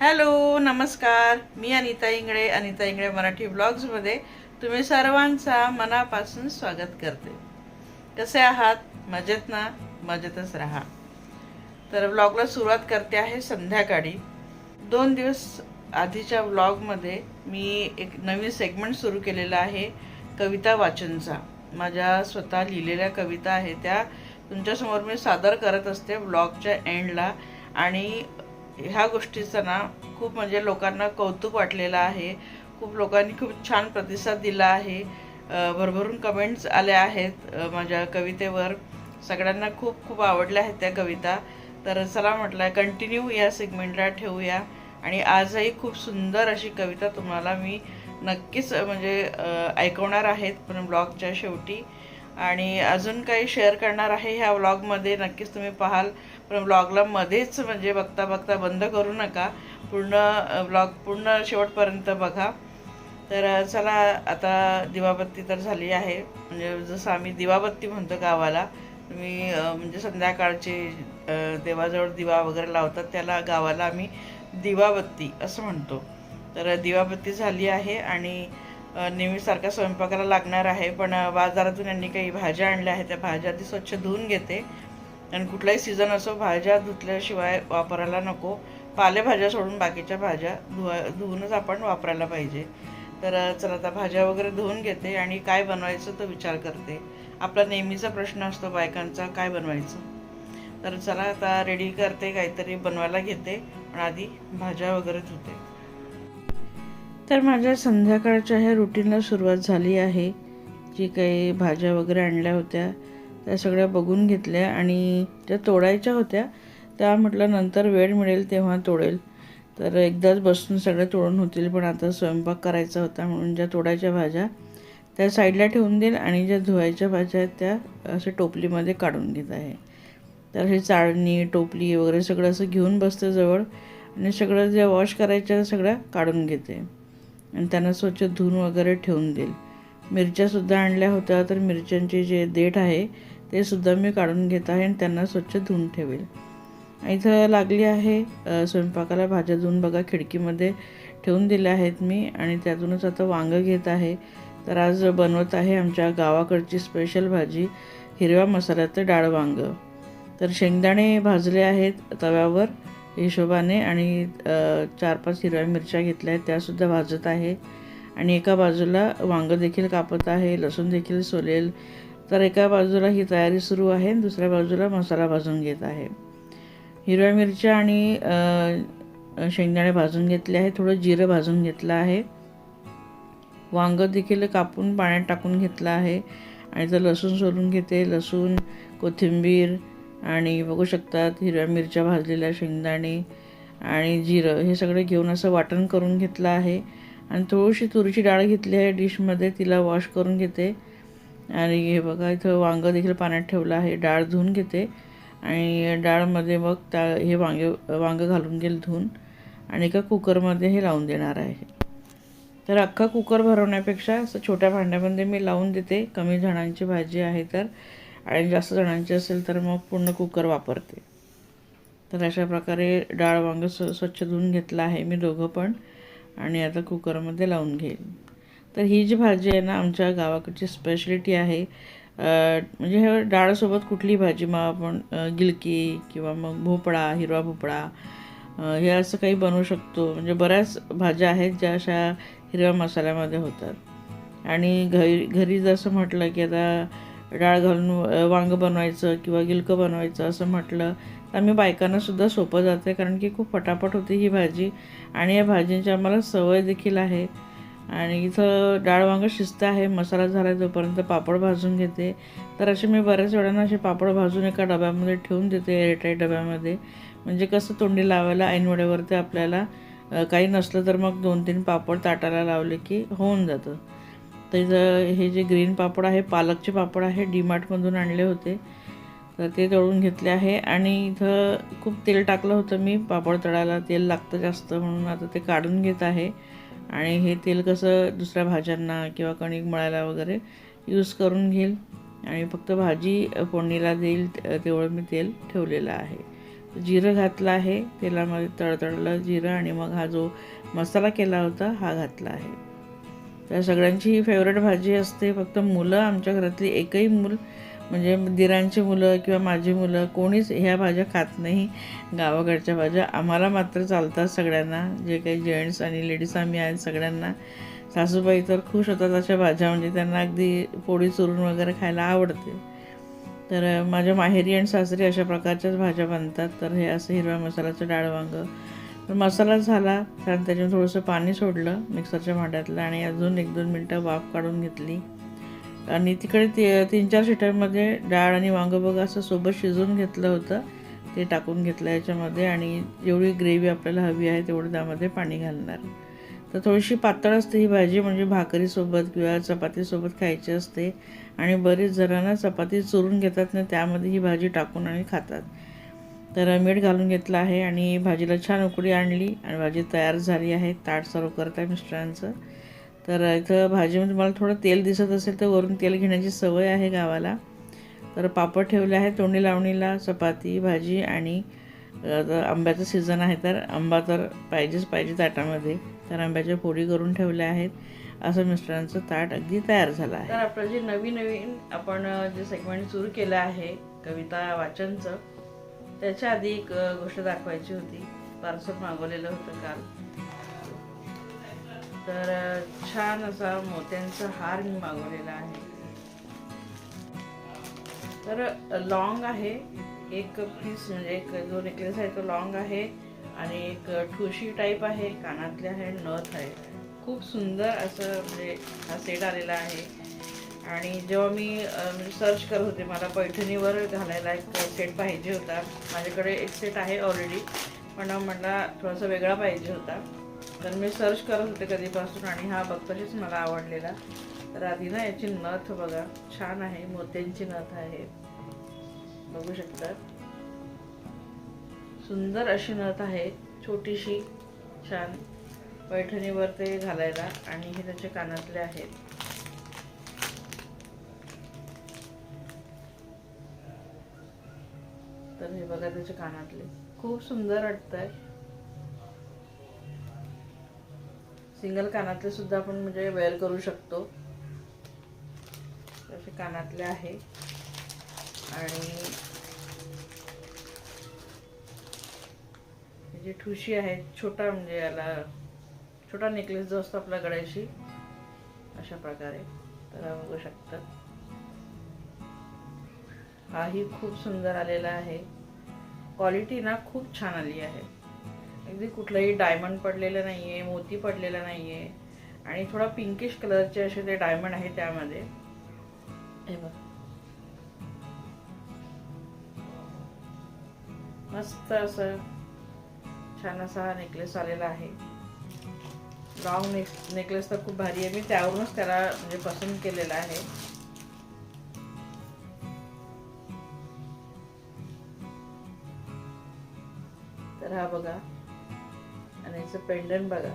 Hello नमस्कार. मी अनिता इंगळे अनिता इंगळे मराठी ब्लॉग्समध्ये तुम्ही सर्वांचा मनापासून स्वागत करते. कसे आहात? मजेत ना? मजेतच राहा. तर ब्लॉगला सुरुवात करते आहे संध्याकाळी. दोन दिवस आधीच्या ब्लॉगमध्ये मी एक नवीन सेगमेंट सुरू केलेला आहे कविता वाचनचा. माझ्या स्वतः लिहिलेल्या कविता आहे त्या तुमच्यासमोर मी सादर करत असते ब्लॉगच्या एंडला आणि ह्या गोष्टीचं ना खूप म्हणजे लोकांना कौतुक वाटलेलं आहे. खूप लोकांनी खूप छान प्रतिसाद दिला आहे. भरभरून कमेंट्स आल्या आहेत माझ्या कवितेवर. सगळ्यांना खूप खूप आवडल्या आहेत त्या कविता. तर चला म्हटलं कंटिन्यू या सेगमेंटला ठेवूया. आणि आजही खूप सुंदर अशी कविता तुम्हाला मी नक्कीच म्हणजे ऐकवणार आहेत पण ब्लॉगच्या शेवटी. आणि अजून काही शेअर करणार आहे ह्या व्लॉगमध्ये नक्कीच तुम्ही पाहाल. पण ब्लॉगला मध्येच म्हणजे बघता बघता बंद करू नका. पूर्ण ब्लॉग पूर्ण शेवटपर्यंत बघा. तर चला आता दिवाबत्ती तर झाली आहे. म्हणजे जसं आम्ही दिवाबत्ती म्हणतो गावाला तुम्ही म्हणजे संध्याकाळचे देवाजवळ दिवा वगैरे लावतात त्याला गावाला आम्ही दिवाबत्ती असं म्हणतो. तर दिवाबत्ती झाली आहे आणि नेहमीसारखा स्वयंपाकाला लागणार आहे. पण बाजारातून यांनी काही भाज्या आणल्या आहेत. त्या भाज्या ती स्वच्छ धुवून घेते. आणि कुठलाही सीझन असो भाज्या धुतल्याशिवाय वापरायला नको. पालेभाज्या सोडून बाकीच्या भाज्या धुवा धुवूनच आपण वापरायला पाहिजे. तर चला आता भाज्या वगैरे धुवून घेते आणि काय बनवायचं तो विचार करते. आपला नेहमीचा प्रश्न असतो बायकांचा काय बनवायचं? तर चला आता रेडी करते काहीतरी बनवायला घेते. पण आधी भाज्या वगैरे धुते. तर माझ्या संध्याकाळच्या ह्या रुटीनला सुरुवात झाली आहे. जी काही भाज्या वगैरे आणल्या होत्या. त्या सगळ्या बघून घेतल्या आणि त्या तोडायच्या होत्या त्या म्हटलं नंतर वेळ मिळेल तेव्हा तोडेल. तर एकदाच बसून सगळ्या तोडून होतील पण आता स्वयंपाक करायचा होता म्हणून ज्या तोडायच्या भाज्या त्या साईडला ठेवून देईल आणि ज्या धुवायच्या भाज्या आहेत त्या असं टोपलीमध्ये काढून घेत आहे. तर हे चाळणी टोपली वगैरे सगळं असं घेऊन बसते जवळ आणि सगळं जे वॉश करायच्या सगळ्या काढून घेते. आणि त्यांना स्वच्छ धुवून वगैरे ठेवून देईल. मिरच्यासुद्धा आणल्या होत्या तर मिरच्यांचे जे देठ आहे ते सुद्धा मी काढून घेत आहे आणि त्यांना स्वच्छ धुवून ठेवेल. इथं लागली आहे स्वयंपाकाला भाज्या धुवून बघा खिडकीमध्ये ठेवून दिल्या आहेत मी आणि त्यातूनच आता वांगं घेत आहे. तर आज बनवत आहे आमच्या गावाकडची स्पेशल भाजी हिरव्या मसाल्याचं डाळ वांगं. तर शेंगदाणे भाजले आहेत तव्यावर हिशोबाने आणि चार पाच हिरव्या मिरच्या घेतल्या आहेत त्यासुद्धा भाजत आहे. आणि एका बाजूला वांगं देखील कापत आहे लसूण देखील सोलेल. तर एका बाजूला ही तयारी सुरू आहे आणि दुसऱ्या बाजूला मसाला भाजून घेत आहे. हिरव्या मिरच्या आणि शेंगदाणे भाजून घेतले आहे. थोडं जिरं भाजून घेतलं आहे. वांगं देखील कापून पाण्यात टाकून घेतलं आहे. आणि तर लसूण सोलून घेते लसूण कोथिंबीर आणि बघू शकतात हिरव्या मिरच्या भाजलेल्या शेंगदाणे आणि जिरं हे सगळं घेऊन असं वाटण करून घेतलं आहे. आणि थोडीशी तुरीची डाळ घेतली आहे डिशमध्ये तिला वॉश करून घेते. आणि हे बघा इथं वांगं देखील पाण्यात ठेवलं आहे. डाळ धुवून घेते. आणि डाळमध्ये मग त्या हे वांगे वांगं घालून घेईल धुवून. आणि एका कुकरमध्ये हे लावून देणार आहे. तर अख्खा कुकर भरवण्यापेक्षा असं छोट्या भांड्यामध्ये मी लावून देते. कमी जणांची भाजी आहे तर. आणि जास्त जणांची असेल तर मग पूर्ण कुकर वापरते. तर अशा प्रकारे डाळ वांगं स्व स्वच्छ धुवून घेतलं आहे मी दोघं पण. आणि आता कुकरमध्ये लावून घेईल. तर ही जी भाजी आहे ना आमच्या गावाकडची स्पेशलिटी आहे. म्हणजे हे डाळसोबत कुठली भाजी मग आपण गिलकी किंवा मग भोपळा हिरवा भोपळा हे असं काही बनवू शकतो. म्हणजे बऱ्याच भाज्या आहेत ज्या अशा हिरव्या मसाल्यामध्ये होतात. आणि घरी घरी जसं म्हटलं की आता डाळ घालून वांगं बनवायचं किंवा गिलकं बनवायचं असं म्हटलं तर आम्ही बायकांनासुद्धा सोपं जाते कारण की खूप फटाफट होती ही भाजी. आणि या भाजींची आम्हाला सवय देखील आहे. आणि इथं डाळ वांगं शिस्त आहे मसाला झाला आहे जोपर्यंत पापड भाजून घेते. तर असे मी बऱ्याच वेळांना असे पापड भाजून एका डब्यामध्ये ठेवून देते एअरटाईट डब्यामध्ये. म्हणजे कसं तोंडी लावायला ऐनवड्यावरती आपल्याला काही नसलं तर मग दोन तीन पापड ताटाला लावले की होऊन जातं. तर हे जे ग्रीन पापड आहे पालकचे पापड आहे डीमार्टमधून आणले होते. तर ते तळून घेतले आहे. आणि इथं खूप तेल टाकलं होतं मी पापड तळायला तेल लागतं जास्त म्हणून आता ते काढून घेत आहे. आणि हे तेल कसं दुसऱ्या भाज्यांना किंवा कणिक मळायला वगैरे यूज करून घेईल. आणि फक्त भाजी फोडणीला देईल तेवढं मी तेल ठेवलेलं आहे. जिरं घातलं आहे तेलामध्ये तळतळलं जिरं आणि मग हा जो मसाला केला होता हा घातला आहे. तर सगळ्यांची ही फेवरेट भाजी असते फक्त मुलं आमच्या घरातली एकही मूल म्हणजे दिरांची मुलं किंवा माझी मुलं कोणीच ह्या भाज्या खात नाही. गावाकडच्या भाज्या आम्हाला मात्र चालतात सगळ्यांना. जे काही जेंट्स आणि लेडीज आम्ही आहेत सगळ्यांना. सासूबाई तर खुश होतात अशा भाज्या म्हणजे त्यांना अगदी पोळी चुरून वगैरे खायला आवडते. तर माझ्या माहेरी आणि सासरी अशा प्रकारच्याच भाज्या बनतात. तर हे असं हिरव्या मसाल्याचं डाळ वांगं. तर मसाला झाला कारण त्याच्यात थोडंसं पाणी सोडलं मिक्सरच्या भांड्यातलं आणि अजून एक दोन मिनटं वाफ काढून घेतली. आणि तिकडे ती तीन चार शिट्यांमध्ये डाळ आणि वांगं बघ असं सोबत शिजवून घेतलं होतं. ते टाकून घेतलं याच्यामध्ये आणि जेवढी ग्रेव्ही आपल्याला हवी आहे तेवढं त्यामध्ये पाणी घालणार. तर थोडीशी पातळ असते ही भाजी म्हणजे भाकरीसोबत किंवा चपातीसोबत खायची असते. आणि बरेच जणांना चपाती चुरून घेतात ना त्यामध्ये ही भाजी टाकून आणि खातात. तर मीठ घालून घेतलं आहे आणि भाजीला छान उकडी आणली आणि भाजी तयार झाली आहे. ताट सर्व करत आहे मिस्टरांचं. तर इथं भाजीमध्ये मला थोडं तेल दिसत असेल तर वरून तेल घेण्याची सवय आहे गावाला. तर पापड ठेवले आहे तोंडी लावणीला चपाती भाजी आणि आंब्याचं सीझन आहे तर आंबा तर पाहिजेच पाहिजे ताटामध्ये. तर आंब्याच्या पोळी करून ठेवल्या आहेत. असं मिस्टरांचं ताट अगदी तयार झालं आहे. तर आपलं जे नवीन नवीन आपण जे सेगमेंट सुरू केलं आहे कविता वाचनचं त्याच्या आधी एक गोष्ट दाखवायची होती. पार्सल मागवलेलं होतं काल. तर छान असा मोत्यांचा हार मी मागवलेला आहे. तर लॉंग आहे. एक पीस म्हणजे एक जो नेकलेस आहे तो लॉंग आहे आणि एक ठुशी टाईप आहे. कानातले आहे नथ आहे. खूप सुंदर असं म्हणजे हा सेट आलेला आहे. आणि जेव्हा मी सर्च म्हणजे करत होते मला पैठणीवर घालायला एक सेट पाहिजे होता. माझ्याकडे एक सेट आहे ऑलरेडी पण मला थोडासा वेगळा पाहिजे होता. तर मी सर्च करत होते कधीपासून आणि हा बघताशीच मला आवडलेला. तर आधी ना याची नथ बघा. छान आहे. मोत्यांची नथ आहे. बघू शकतात. सुंदर अशी नथ आहे. छोटीशी छान. पैठणीवर ते घालायला आणि हे त्याचे कानातले आहेत. तर हे बघा त्याचे कानातले. खूप सुंदर वाटत आहे सिंगल कानातले सुद्धा आपण म्हणजे वेअर करू शकतो. असे कानातले आहे. आणि जे ठुशी आहे छोटा म्हणजे याला छोटा नेकलेस जो असतो आपल्या गळ्याशी अशा प्रकारे. तर बघू शकतात हाही खूप सुंदर आलेला आहे. क्वालिटी ना खूप छान आली आहे. अगदी कुठलंही डायमंड पडलेलं नाही आहे मोती पडलेला नाही आहे आणि थोडा पिंकिश कलरचे असे ते डायमंड आहे त्यामध्ये. हे बघ. मस्त असं छान असा हा नेकलेस आलेला आहे. लॉंग नेक नेकलेस तर खूप भारी आहे. मी त्यावरूनच त्याला म्हणजे पसंत केलेला आहे. तर हा बघा. आणि याचं पेंडंट बघा.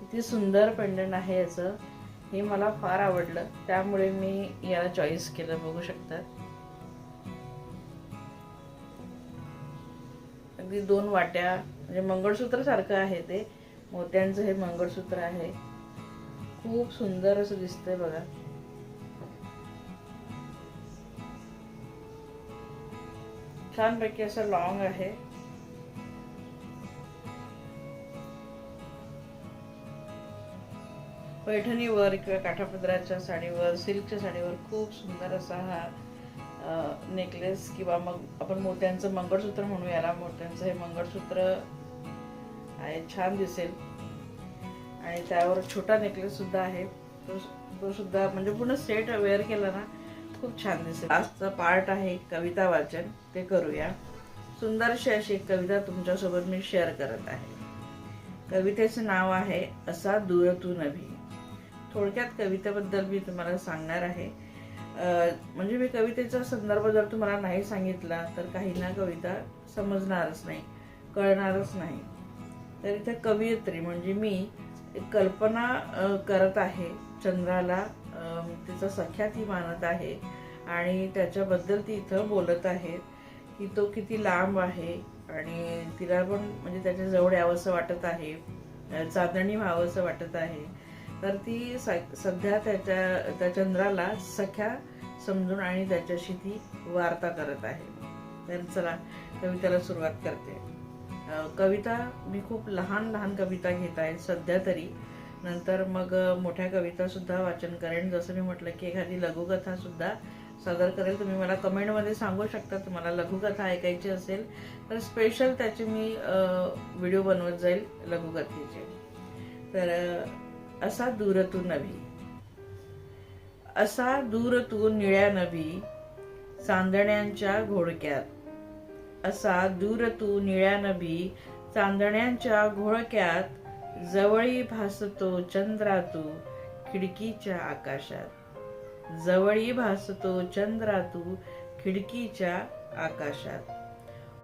किती सुंदर पेंडंट आहे याचं. हे मला फार आवडलं. त्यामुळे मी याला चॉईस केलं बघू शकतात अगदी दोन वाट्या म्हणजे मंगळसूत्र सारखं आहे ते. मोत्यांचं हे मंगळसूत्र आहे. खूप सुंदर असं दिसतंय बघा. छानपैकी असं लॉंग आहे. पैठणीवर किंवा काठापदराच्या साडीवर सिल्कच्या साडीवर खूप सुंदर असा हा नेकलेस किंवा मग आपण मोत्यांचं मंगळसूत्र म्हणू याला. मोत्यांचं हे मंगळसूत्र आहे छान दिसेल. आणि त्यावर छोटा नेकलेस सुद्धा आहे. तो तो सुद्धा म्हणजे पूर्ण सेट वेअर केला ना खूप छान दिसेल. आजचा पार्ट आहे कविता वाचन. ते करूया. सुंदरशी अशी एक कविता तुमच्यासोबत मी शेअर करत आहे. कवितेचं नाव आहे असा दूरतून अभि थोडक्यात कवितेबद्दल मी तुम्हाला सांगणार आहे. म्हणजे मी कवितेचा संदर्भ जर तुम्हाला नाही सांगितला तर काहींना कविता समजणारच नाही कळणारच नाही. तर इथे कवयित्री म्हणजे मी एक कल्पना करत आहे. चंद्राला तिचा सख्या ती मानत आहे आणि त्याच्याबद्दल ती इथं बोलत आहे की तो किती लांब आहे आणि तिला पण म्हणजे त्याच्याजवळ यावंसं वाटत आहे अं, चांदणी व्हावंसं वाटत आहे. तर ती सध्या त्याच्या त्या चंद्राला सख्या समजून आणि त्याच्याशी ती वार्ता करत आहे. तर चला कवितेला सुरुवात करते. कविता मी खूप लहान लहान कविता घेत आहे सध्या तरी. नंतर मग मोठ्या कविता सुद्धा वाचन करेन. जसं मी म्हटलं की एखादी लघुकथा सुद्धा सादर करेल. तुम्ही मला कमेंटमध्ये सांगू शकता. तुम्हाला लघुकथा ऐकायची असेल तर स्पेशल त्याची मी व्हिडिओ बनवत जाईल लघुकथेचे. तर असा दूर तू नवी असा दूर तू निळ्या नभी चांदण्यांच्या घोडक्यात असा दूर तू निळ्या नभी चांदण्यांच्या घोळक्यात. जवळी भासतो चंद्रा तू खिडकीच्या आकाशात. जवळी भासतो चंद्रा तू खिडकीच्या आकाशात.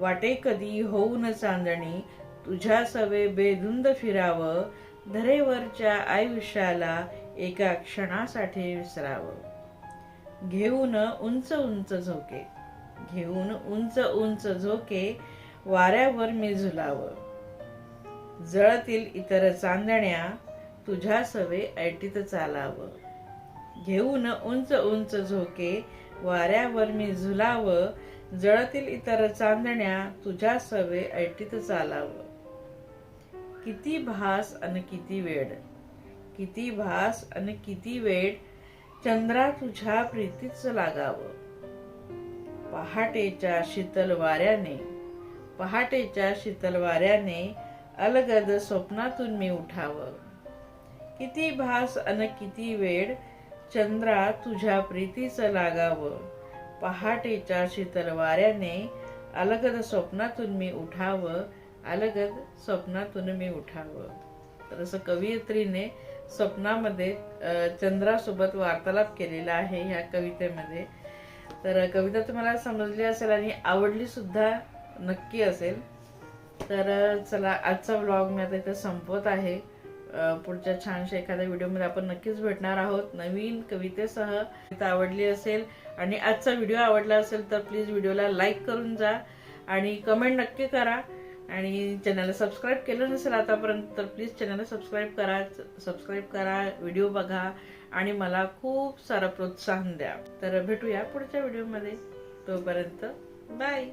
वाटे कधी होऊन चांदणी तुझ्या सवे बेधुंद फिरावं धरेवरच्या आयुष्याला एका क्षणासाठी विसरावं. घेऊन उंच उंच झोके. घेऊन उंच उंच झोके वाऱ्यावर मी झुलावं. जळतील इतर चांदण्या तुझ्या सवे ऐटीत चालावं. घेऊन उंच उंच झोके वाऱ्यावर मी झुलावं. जळतील इतर चांदण्या तुझ्या सवे ऐटीत चालावं. किती भास अन किती वेड. किती भास अन किती वेळ चंद्रा तुझ्या प्रीतीच लागावं. पहाटेच्या शीतल वाऱ्याने पहाटेच्या शीतल वाऱ्याने अलगद स्वप्नातून मी उठावं. किती भास अन किती वेळ चंद्रा तुझ्या प्रीतीचं लागावं. पहाटेच्या शीतल वाऱ्याने अलगद स्वप्नातून मी उठावं. अलगद स्वप्नातून मी उठावं. तर असं कवयित्रीने स्वप्नामध्ये चंद्रासोबत वार्तालाप केलेला आहे ह्या कवितेमध्ये. तर कविता तुम्हाला समजली असेल आणि आवडली सुद्धा नक्की असेल. तर चला आजचा व्लॉग मी आता इथं संपवत आहे. पुढच्या छानशा एखाद्या व्हिडिओमध्ये आपण नक्कीच भेटणार आहोत. नवीन कवितेसह कविता आवडली असेल आणि आजचा व्हिडिओ आवडला असेल तर प्लीज व्हिडिओला लाईक करून जा आणि कमेंट नक्की करा. आणि चॅनलला सबस्क्राईब केलं नसेल आतापर्यंत तर प्लीज चॅनलला सबस्क्राईब करा सबस्क्राईब करा व्हिडिओ बघा आणि मला खूप सारं प्रोत्साहन द्या. तर भेटूया पुढच्या व्हिडिओमध्ये तोपर्यंत बाय